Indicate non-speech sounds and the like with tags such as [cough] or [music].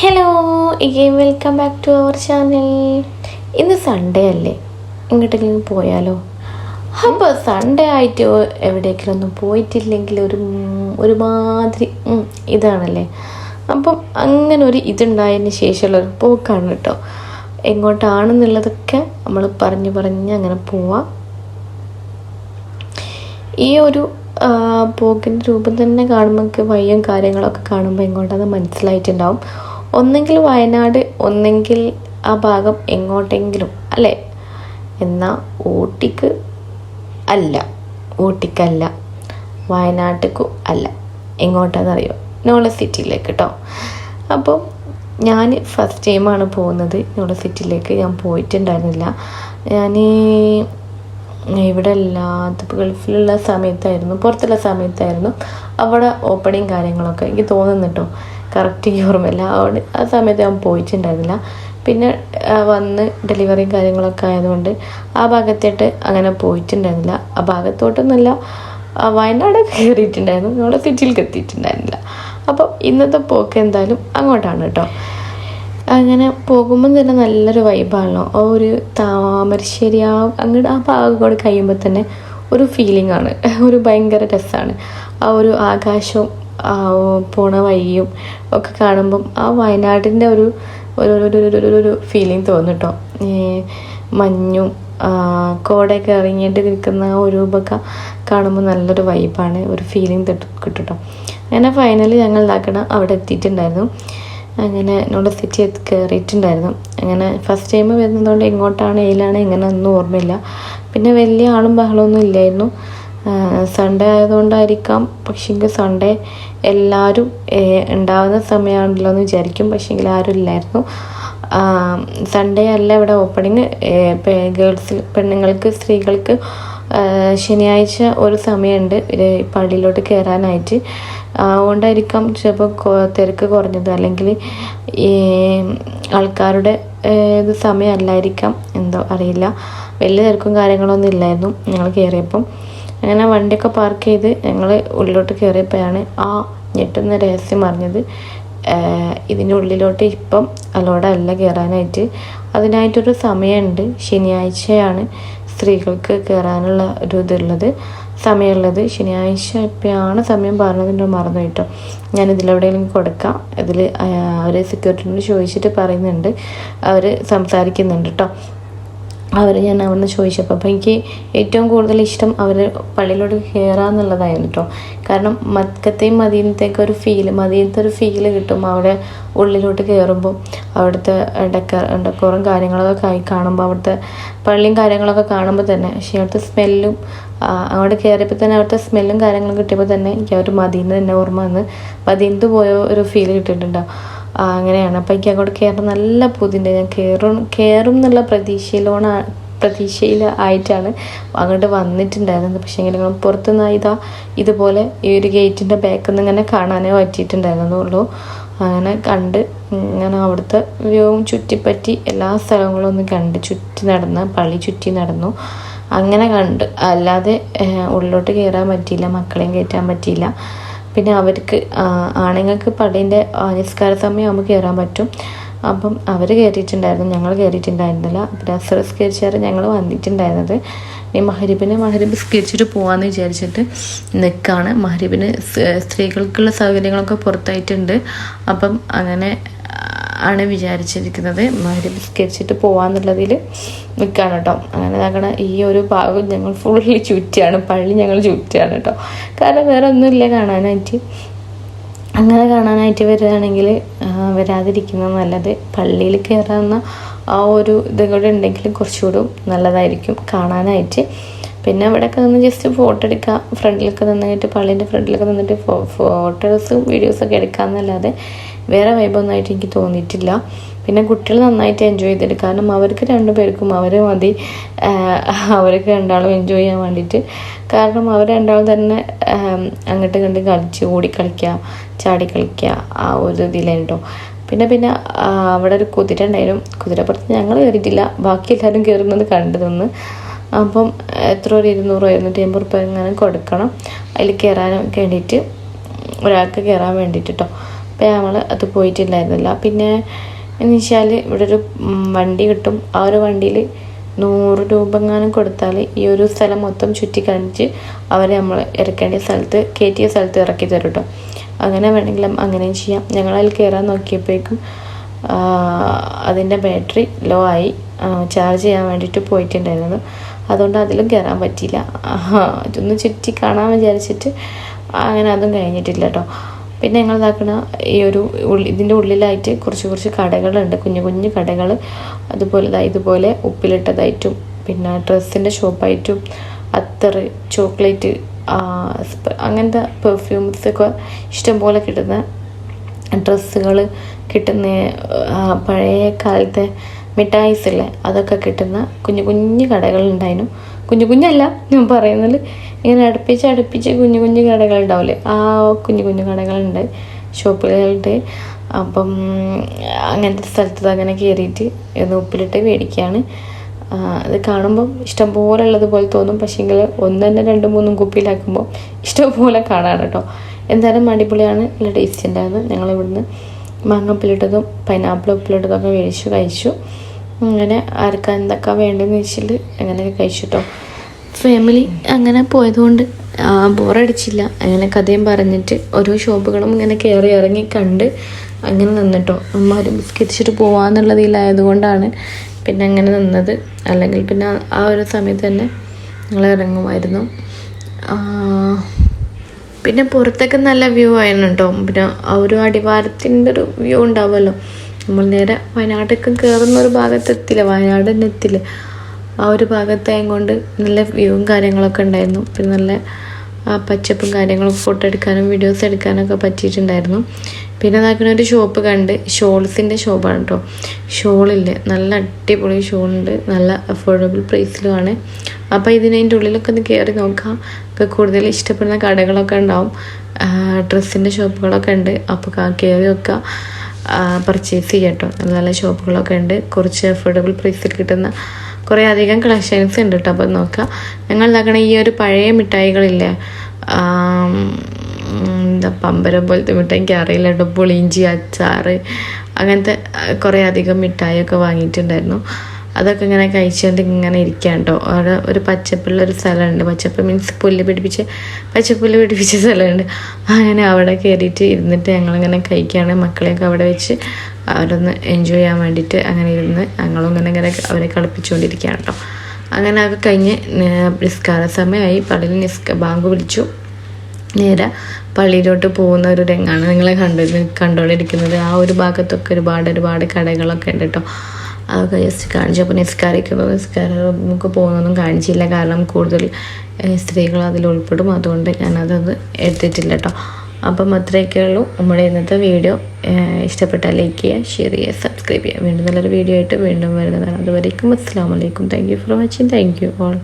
Hello ഇഗെയിം welcome back to our channel ഇന്ന് Sunday അല്ലേ? എങ്ങോട്ടെങ്കിലും പോയാലോ? അപ്പോൾ സൺഡേ ആയിട്ട് എവിടേക്കെങ്കിലും ഒന്നും പോയിട്ടില്ലെങ്കിൽ ഒരു ഒരുമാതിരി ഇതാണല്ലേ? അപ്പം അങ്ങനെ ഒരു ഇതുണ്ടായതിന് ശേഷമുള്ള ഒരു പോക്കാണ് കേട്ടോ. എങ്ങോട്ടാണെന്നുള്ളതൊക്കെ നമ്മൾ പറഞ്ഞ് പറഞ്ഞ് അങ്ങനെ പോവാം. ഈ ഒരു പോക്കിന്റെ രൂപം തന്നെ കാണുമ്പോൾ വഴിയും കാര്യങ്ങളൊക്കെ കാണുമ്പോൾ എങ്ങോട്ടാന്ന് മനസ്സിലായിട്ടുണ്ടാവും. ഒന്നെങ്കിൽ വയനാട് ഒന്നെങ്കിൽ ആ ഭാഗം എങ്ങോട്ടെങ്കിലും അല്ലേ? എന്നാൽ ഊട്ടിക്ക് അല്ല ഊട്ടിക്കല്ല വയനാട്ടിക്കും അല്ല. എങ്ങോട്ടാണെന്നറിയോ നോള സിറ്റിയിലേക്ക് കേട്ടോ അപ്പോൾ ഞാൻ ഫസ്റ്റ് ടൈമാണ് പോകുന്നത് നോള സിറ്റിയിലേക്ക്. ഞാൻ പോയിട്ടുണ്ടായിരുന്നില്ല. ഞാൻ ഇവിടെ അല്ലാത്ത ഗൾഫിലുള്ള സമയത്തായിരുന്നു പുറത്തുള്ള സമയത്തായിരുന്നു. അവിടെ ഓപ്പണിങ് കാര്യങ്ങളൊക്കെ എനിക്ക് തോന്നുന്നു കേട്ടോ കറക്റ്റ് എനിക്ക് ഓർമ്മയില്ല ആ സമയത്ത് ഞാൻ പോയിട്ടുണ്ടായിരുന്നില്ല. പിന്നെ വന്ന് ഡെലിവറിയും കാര്യങ്ങളൊക്കെ ആയതുകൊണ്ട് ആ ഭാഗത്തേട്ട് അങ്ങനെ പോയിട്ടുണ്ടായിരുന്നില്ല. ആ ഭാഗത്തോട്ടൊന്നുമല്ല വയനാട് കയറിയിട്ടുണ്ടായിരുന്നു. നമ്മുടെ സിറ്റിയിലേക്ക് എത്തിയിട്ടുണ്ടായിരുന്നില്ല അപ്പോൾ ഇന്നത്തെ പോക്ക് എന്തായാലും അങ്ങോട്ടാണ് കേട്ടോ അങ്ങനെ പോകുമ്പോൾ തന്നെ നല്ലൊരു വൈബാണല്ലോ ആ ഒരു താമരശ്ശേരി ആ അങ്ങോട്ട് ആ ഭാഗം കൂടെ കഴിയുമ്പോൾ തന്നെ ഒരു ഫീലിംഗ് ആണ്. [laughs] ഒരു ഭയങ്കര രസമാണ് ആ ഒരു ആകാശവും പോണ വഴിയും ഒക്കെ കാണുമ്പം ആ വയനാടിന്റെ ഒരു ഒരു ഒരു ഒരു ഫീലിംഗ് തോന്നും കേട്ടോ മഞ്ഞും കോടയൊക്കെ ഇറങ്ങിയിട്ട് നിൽക്കുന്ന ആ ഒരു രൂപമൊക്കെ കാണുമ്പോൾ നല്ലൊരു വൈബാണ് ഒരു ഫീലിംഗ് കിട്ടും അങ്ങനെ ഫൈനലി ഞങ്ങൾ ഇതാക്കണം അവിടെ എത്തിയിട്ടുണ്ടായിരുന്നു. അങ്ങനെ എന്നോട് സിറ്റി എത്തി കയറിയിട്ടുണ്ടായിരുന്നു അങ്ങനെ ഫസ്റ്റ് ടൈം വരുന്നതുകൊണ്ട് എങ്ങോട്ടാണ് ഏലാണ് എങ്ങനെ ഒന്നും ഓർമ്മയില്ല. പിന്നെ വലിയ ആളും ബഹളമൊന്നും ഇല്ലായിരുന്നു. സൺഡേ ആയതുകൊണ്ടായിരിക്കാം. പക്ഷേങ്കിൽ സൺഡേ എല്ലാവരും ഉണ്ടാകുന്ന സമയമാണല്ലോ എന്ന് വിചാരിക്കും. പക്ഷേങ്കിൽ ആരും ഇല്ലായിരുന്നു. സൺഡേ അല്ല ഇവിടെ ഓപ്പണിങ് ഗേൾസ് പെണ്ണുങ്ങൾക്ക് സ്ത്രീകൾക്ക് ശനിയാഴ്ച ഒരു സമയമുണ്ട്. പള്ളിയിലോട്ട് കയറാനായിട്ട്. അതുകൊണ്ടായിരിക്കാം ചിലപ്പോൾ തിരക്ക് കുറഞ്ഞത്. അല്ലെങ്കിൽ ഈ ആൾക്കാരുടെ ഇത് സമയമല്ലായിരിക്കാം. എന്തോ അറിയില്ല. വലിയ തിരക്കും കാര്യങ്ങളൊന്നും ഇല്ലായിരുന്നു ഞങ്ങൾ കയറിയപ്പം. അങ്ങനെ വണ്ടിയൊക്കെ പാർക്ക് ചെയ്ത് ഞങ്ങൾ ഉള്ളിലോട്ട് കയറിയപ്പോഴാണ് ആ ഞെട്ടുന്ന രഹസ്യം അറിഞ്ഞത്. ഇതിന്റെ ഉള്ളിലോട്ട് ഇപ്പം അലോടല്ല കയറാനായിട്ട് അതിനായിട്ടൊരു സമയമുണ്ട്. ശനിയാഴ്ചയാണ് സ്ത്രീകൾക്ക് കയറാനുള്ള ഒരു ഇതുള്ളത്. സമയമുള്ളത്. ശനിയാഴ്ച ഇപ്പോഴാണ് സമയം പറഞ്ഞതിന്റെ മറന്നു കേട്ടോ. ഞാൻ ഇതിലെവിടെയെങ്കിലും കൊടുക്കാം ഇതിൽ അവർ സെക്യൂരിറ്റിനോട് ചോദിച്ചിട്ട് പറയുന്നുണ്ട്. അവർ സംസാരിക്കുന്നുണ്ട് കേട്ടോ. അവർ ഞാൻ അവിടുന്ന് ചോദിച്ചപ്പോൾ അപ്പോൾ എനിക്ക് ഏറ്റവും കൂടുതൽ ഇഷ്ടം അവർ പള്ളിയിലോട്ട് കയറാന്നുള്ളതായിരുന്നു കേട്ടോ കാരണം മക്കത്തെയും മദീനത്തേക്ക് ഒരു ഫീൽ മദീനത്തെ ഒരു ഫീൽ കിട്ടും അവിടെ ഉള്ളിലോട്ട് കയറുമ്പോൾ അവിടുത്തെ ഡെക്ക ഡെക്കോറും കാര്യങ്ങളൊക്കെ ആയി കാണുമ്പോൾ അവിടുത്തെ പള്ളിയും കാര്യങ്ങളൊക്കെ കാണുമ്പോൾ തന്നെ പക്ഷേ അവിടുത്തെ സ്മെല്ലും അങ്ങോട്ട് കയറിയപ്പോൾ തന്നെ അവിടുത്തെ സ്മെല്ലും കാര്യങ്ങളും കിട്ടിയപ്പോൾ തന്നെ എനിക്ക് ആ ഒരു മദീന തന്നെ ഓർമ്മ വന്ന് മദീനത്ത് പോയ ഒരു ഫീൽ കിട്ടിയിട്ടുണ്ടാവും അങ്ങനെയാണ്. അപ്പം എനിക്ക് അങ്ങോട്ട് കയറാൻ നല്ല പൂതിണ്ട് ഞാൻ കയറും കയറും എന്നുള്ള പ്രതീക്ഷയിലോണ പ്രതീക്ഷയിൽ ആയിട്ടാണ് അങ്ങോട്ട് വന്നിട്ടുണ്ടായിരുന്നത്. പക്ഷേ എങ്കിലും പുറത്തുനിന്ന് ഇതാ ഇതുപോലെ ഈ ഒരു ഗേറ്റിന്റെ ബാക്കിൽ നിന്ന് ഇങ്ങനെ കാണാനേ പറ്റിയിട്ടുണ്ടായിരുന്നുള്ളൂ. അങ്ങനെ കണ്ട് ഇങ്ങനെ അവിടുത്തെ വ്യൂവും ചുറ്റിപ്പറ്റി എല്ലാ സ്ഥലങ്ങളും ഒന്ന് കണ്ട് ചുറ്റി നടന്ന് പള്ളി ചുറ്റി നടന്നു. അങ്ങനെ കണ്ട്. അല്ലാതെ ഉള്ളിലോട്ട് കയറാൻ പറ്റിയില്ല. മക്കളെയും കയറ്റാൻ പറ്റിയില്ല. പിന്നെ അവർക്ക് ആണുങ്ങൾക്ക് പള്ളീന്റെ നിസ്കാര സമയമാകുമ്പോൾ കയറാൻ പറ്റും. അപ്പം അവർ കയറിയിട്ടുണ്ടായിരുന്നു ഞങ്ങൾ കയറിയിട്ടുണ്ടായിരുന്നില്ല പിന്നെ അസർ കയറിച്ചാറ് ഞങ്ങൾ വന്നിട്ടുണ്ടായിരുന്നത്. ഇനി മഹരിബിനെ മഹരിബ് സ്കരിച്ചിട്ട് പോകാമെന്ന് വിചാരിച്ചിട്ട് നിൽക്കുകയാണ് മഹരിബിന് സ്ത്രീകൾക്കുള്ള സൗകര്യങ്ങളൊക്കെ പുറത്തായിട്ടുണ്ട്. അപ്പം അങ്ങനെ ആണ് വിചാരിച്ചിരിക്കുന്നത്. മഹരിബ് സ്കരിച്ചിട്ട് പോകാന്നുള്ളതിൽ നിൽക്കുകയാണ് കേട്ടോ. അങ്ങനെ ഇതാക്കണ ഈ ഒരു ഭാഗം ഞങ്ങൾ ഫുള്ളി ചുറ്റിയാണ്. പള്ളി ഞങ്ങൾ ചുറ്റിയാണ് കേട്ടോ. കാരണം വേറെ ഒന്നുമില്ല കാണാനായിട്ട്. അങ്ങനെ കാണാനായിട്ട് വരികയാണെങ്കിൽ വരാതിരിക്കുന്നത് നല്ലത് പള്ളിയിൽ കയറാവുന്ന ആ ഒരു ഇത് കൂടെ ഉണ്ടെങ്കിൽ കുറച്ചുകൂടി നല്ലതായിരിക്കും കാണാനായിട്ട്. പിന്നെ അവിടെയൊക്കെ നിന്ന് ജസ്റ്റ് ഫോട്ടോ എടുക്കുക. ഫ്രണ്ടിലൊക്കെ നിന്നിട്ട് പള്ളീന്റെ ഫ്രണ്ടിലൊക്കെ നിന്നിട്ട് ഫോട്ടോസും വീഡിയോസൊക്കെ എടുക്കാമെന്നല്ലാതെ വേറെ വൈബൊന്നായിട്ട് എനിക്ക് തോന്നിയിട്ടില്ല. പിന്നെ കുട്ടികൾ നന്നായിട്ട് എൻജോയ് ചെയ്തിട്ട് കാരണം അവർക്ക് രണ്ടുപേർക്കും അവർ മതി. അവർക്ക് രണ്ടാളും എൻജോയ് ചെയ്യാൻ വേണ്ടിയിട്ട്. കാരണം അവർ രണ്ടാളും തന്നെ അങ്ങോട്ട് കണ്ട് കളിച്ച് ഓടി കളിക്കുക ചാടി കളിക്കുക ആ ഒരു ഇതിലുണ്ടോ പിന്നെ പിന്നെ അവിടെ ഒരു കുതിര ഉണ്ടായിരുന്നു. കുതിരപ്പുറത്ത് ഞങ്ങൾ കയറിയിട്ടില്ല. ബാക്കി എല്ലാവരും കയറുന്നത് കണ്ടതൊന്ന്. അപ്പം എത്ര ഒരു ഇരുന്നൂറോ? ഇരുന്നൂറ്റി അമ്പത് റുപ്യ കൊടുക്കണം? അതിൽ കയറാൻ വേണ്ടിയിട്ട് ഒരാൾക്ക് കയറാൻ വേണ്ടിയിട്ട് കേട്ടോ അപ്പോൾ നമ്മൾ അത് പോയിട്ടില്ലായിരുന്നില്ല. പിന്നെ എന്ന് വെച്ചാൽ ഇവിടെ ഒരു വണ്ടി കിട്ടും. ആ ഒരു വണ്ടിയിൽ നൂറ് രൂപ എങ്ങാനും കൊടുത്താൽ ഈ ഒരു സ്ഥലം മൊത്തം ചുറ്റി കാണിച്ച് അവരെ നമ്മൾ ഇറക്കേണ്ട സ്ഥലത്ത് കയറ്റിയ സ്ഥലത്ത് ഇറക്കി തരും കേട്ടോ അങ്ങനെ വേണമെങ്കിലും അങ്ങനെയും ചെയ്യാം. ഞങ്ങളതിൽ കയറാൻ നോക്കിയപ്പോഴേക്കും അതിന്റെ ബാറ്ററി ലോ ആയി ചാർജ് ചെയ്യാൻ വേണ്ടിയിട്ട് പോയിട്ടുണ്ടായിരുന്നത് അതുകൊണ്ട് അതിലും കയറാൻ പറ്റിയില്ല. ഇതൊന്ന് ചുറ്റി കാണാൻ വിചാരിച്ചിട്ട് അങ്ങനെ അതും കഴിഞ്ഞിട്ടില്ല കേട്ടോ. പിന്നെ ഞങ്ങൾ ഇതാക്കണ ഈ ഒരു ഇതിന്റെ ഉള്ളിലായിട്ട് കുറച്ച് കുറച്ച് കടകളുണ്ട്. കുഞ്ഞു കുഞ്ഞു കടകൾ അതുപോലെ ഇതുപോലെ ഉപ്പിലിട്ടതായിട്ടും പിന്നെ ഡ്രസ്സിന്റെ ഷോപ്പായിട്ടും അത്തറ് ചോക്ലേറ്റ് അങ്ങനത്തെ പെർഫ്യൂംസ് ഒക്കെ ഇഷ്ടംപോലെ കിട്ടുന്ന ഡ്രസ്സുകൾ കിട്ടുന്ന പഴയ കാലത്തെ മിഠായിസ് ഇല്ലേ അതൊക്കെ കിട്ടുന്ന കുഞ്ഞു കുഞ്ഞു കടകളുണ്ടായിരുന്നു. കുഞ്ഞു കുഞ്ഞല്ല ഞാൻ പറയുന്നത് ഇങ്ങനെ അടുപ്പിച്ച് അടുപ്പിച്ച് കുഞ്ഞു കുഞ്ഞു കടകളുണ്ടാവില്ലേ? ആ കുഞ്ഞു കുഞ്ഞു കടകളുണ്ട് ഷോപ്പുകളുണ്ട്. അപ്പം അങ്ങനത്തെ സ്ഥലത്ത് അങ്ങനെ കയറിയിട്ട് ഇത് ഉപ്പിലിട്ട് മേടിക്കുകയാണ്. അത് കാണുമ്പം ഇഷ്ടംപോലെ ഉള്ളതുപോലെ തോന്നും. പക്ഷേങ്കിൽ ഒന്ന് തന്നെ രണ്ടും മൂന്നും കുപ്പിയിലാക്കുമ്പോൾ ഇഷ്ടംപോലെ കാണാൻ കേട്ടോ. എന്തായാലും അടിപൊളിയാണ് നല്ല ടേസ്റ്റ് ഉണ്ടായിരുന്നു ഞങ്ങൾ ഇവിടുന്ന് മാങ്ങ ഉപ്പിലിട്ടതും പൈനാപ്പിൾ ഉപ്പിലിട്ടതും ഒക്കെ മേടിച്ചു കഴിച്ചു. അങ്ങനെ ആർക്കാ എന്തൊക്കെ വേണ്ടതെന്ന് വെച്ചിട്ട് അങ്ങനെ കഴിച്ചിട്ടോ. ഫാമിലി അങ്ങനെ പോയതുകൊണ്ട് ബോറടിച്ചില്ല അങ്ങനെ കഥയും പറഞ്ഞിട്ട് ഓരോ ഷോപ്പുകളും ഇങ്ങനെ കയറി ഇറങ്ങി കണ്ട് അങ്ങനെ നിന്നിട്ടോ. അമ്മമാരും ബിസ്കറ്റിച്ചിട്ട് പോവാന്നുള്ളതിലായതുകൊണ്ടാണ് പിന്നെ അങ്ങനെ നിന്നത്. അല്ലെങ്കിൽ പിന്നെ ആ ഒരു സമയത്ത് തന്നെ ഞങ്ങൾ ഇറങ്ങുമായിരുന്നു. പിന്നെ പുറത്തൊക്കെ നല്ല വ്യൂ ആയിരുന്നു കേട്ടോ പിന്നെ ആ ഒരു അടിവാരത്തിന്റെ ഒരു വ്യൂ ഉണ്ടാവുമല്ലോ. നമ്മൾ നേരെ വയനാട്ടൊക്കെ കയറുന്ന ഒരു ഭാഗത്ത് എത്തില്ല. വയനാട് തന്നെ എത്തില്ല. ആ ഒരു ഭാഗത്തായത് കൊണ്ട് നല്ല വ്യൂവും കാര്യങ്ങളൊക്കെ ഉണ്ടായിരുന്നു. പിന്നെ നല്ല പച്ചപ്പും കാര്യങ്ങളും ഫോട്ടോ എടുക്കാനും വീഡിയോസ് എടുക്കാനൊക്കെ പറ്റിയിട്ടുണ്ടായിരുന്നു. പിന്നെ അതാക്കുന്ന ഒരു ഷോപ്പ് കണ്ട്. ഷോൾസിന്റെ ഷോപ്പാണ് കേട്ടോ ഷോളില്ലേ നല്ല അടിപൊളി ഷോൾ ഉണ്ട്. നല്ല അഫോർഡബിൾ പ്രൈസിലുമാണ് അപ്പോൾ ഇതിനതിന്റെ ഉള്ളിലൊക്കെ ഒന്ന് കയറി നോക്കാം. ഒക്കെ കൂടുതൽ ഇഷ്ടപ്പെടുന്ന കടകളൊക്കെ ഉണ്ടാവും. ഡ്രസ്സിന്റെ ഷോപ്പുകളൊക്കെ ഉണ്ട്. അപ്പോൾ കയറി വെക്കുക പർച്ചേസ് ചെയ്യാം കേട്ടോ നല്ല നല്ല ഷോപ്പുകളൊക്കെ ഉണ്ട്. കുറച്ച് അഫോർഡബിൾ പ്രൈസിൽ കിട്ടുന്ന കുറേ അധികം കളക്ഷൻസ് ഉണ്ട് കേട്ടോ അപ്പോൾ നോക്കാം. ഞങ്ങൾ നോക്കണ ഈ ഒരു പഴയ മിഠായികളില്ലേ? എന്താ പമ്പരം പോലത്തെ മിഠായി എനിക്ക് അറിയില്ല കേട്ടോ പുളിഞ്ചി അച്ചാറ് അങ്ങനത്തെ കുറേ അധികം മിഠായിയൊക്കെ വാങ്ങിയിട്ടുണ്ടായിരുന്നു. അതൊക്കെ ഇങ്ങനെ കഴിച്ചുകൊണ്ട് ഇങ്ങനെ ഇരിക്കാം കേട്ടോ അവിടെ ഒരു പച്ചപ്പുള്ള ഒരു സ്ഥലമുണ്ട്. പച്ചപ്പ് മീൻസ് പുല്ല് പിടിപ്പിച്ച് പച്ചപ്പുല്ല് പിടിപ്പിച്ച സ്ഥലമുണ്ട്. അങ്ങനെ അവിടെ കയറിയിട്ട് ഇരുന്നിട്ട് ഞങ്ങളിങ്ങനെ കഴിക്കുകയാണ് മക്കളെയൊക്കെ അവിടെ വെച്ച് അവരൊന്ന് എൻജോയ് ചെയ്യാൻ വേണ്ടിയിട്ട് അങ്ങനെ ഇരുന്ന് ഞങ്ങളും ഇങ്ങനെ ഇങ്ങനെ അവരെ കളിപ്പിച്ചുകൊണ്ടിരിക്കുകയാണ് കേട്ടോ അങ്ങനെ അത് കഴിഞ്ഞ് നിസ്കാര സമയമായി. പള്ളിയിൽ നിസ്ക ബാങ്ക് വിളിച്ചു. നേരെ പള്ളിയിലോട്ട് പോകുന്ന ഒരു രംഗമാണ് നിങ്ങളെ കണ്ടു കണ്ടുകൊണ്ടിരിക്കുന്നത് ആ ഒരു ഭാഗത്തൊക്കെ ഒരുപാട് ഒരുപാട് കടകളൊക്കെ ഉണ്ട് കേട്ടോ. അതൊക്കെ ജസ്റ്റ് കാണിച്ചു. അപ്പോൾ നിസ്കാരിക്കുമ്പോൾ നിസ്കാരം നമുക്ക് പോകുന്നതൊന്നും കാണിച്ചില്ല. കാരണം കൂടുതൽ സ്ത്രീകൾ അതിൽ ഉൾപ്പെടും. അതുകൊണ്ട് ഞാനതത് എടുത്തിട്ടില്ല കേട്ടോ അപ്പം അത്രയൊക്കെ ഉള്ളൂ. നമ്മുടെ ഇന്നത്തെ വീഡിയോ. ഇഷ്ടപ്പെട്ടാൽ ലൈക്ക് ചെയ്യുക ഷെയർ ചെയ്യുക സബ്സ്ക്രൈബ് ചെയ്യുക. വീണ്ടും നല്ലൊരു വീഡിയോ ആയിട്ട് വീണ്ടും വരുന്നതാണ്. അതുവരേക്കും അസ്സാം വലൈക്കും thank you for watching thank you all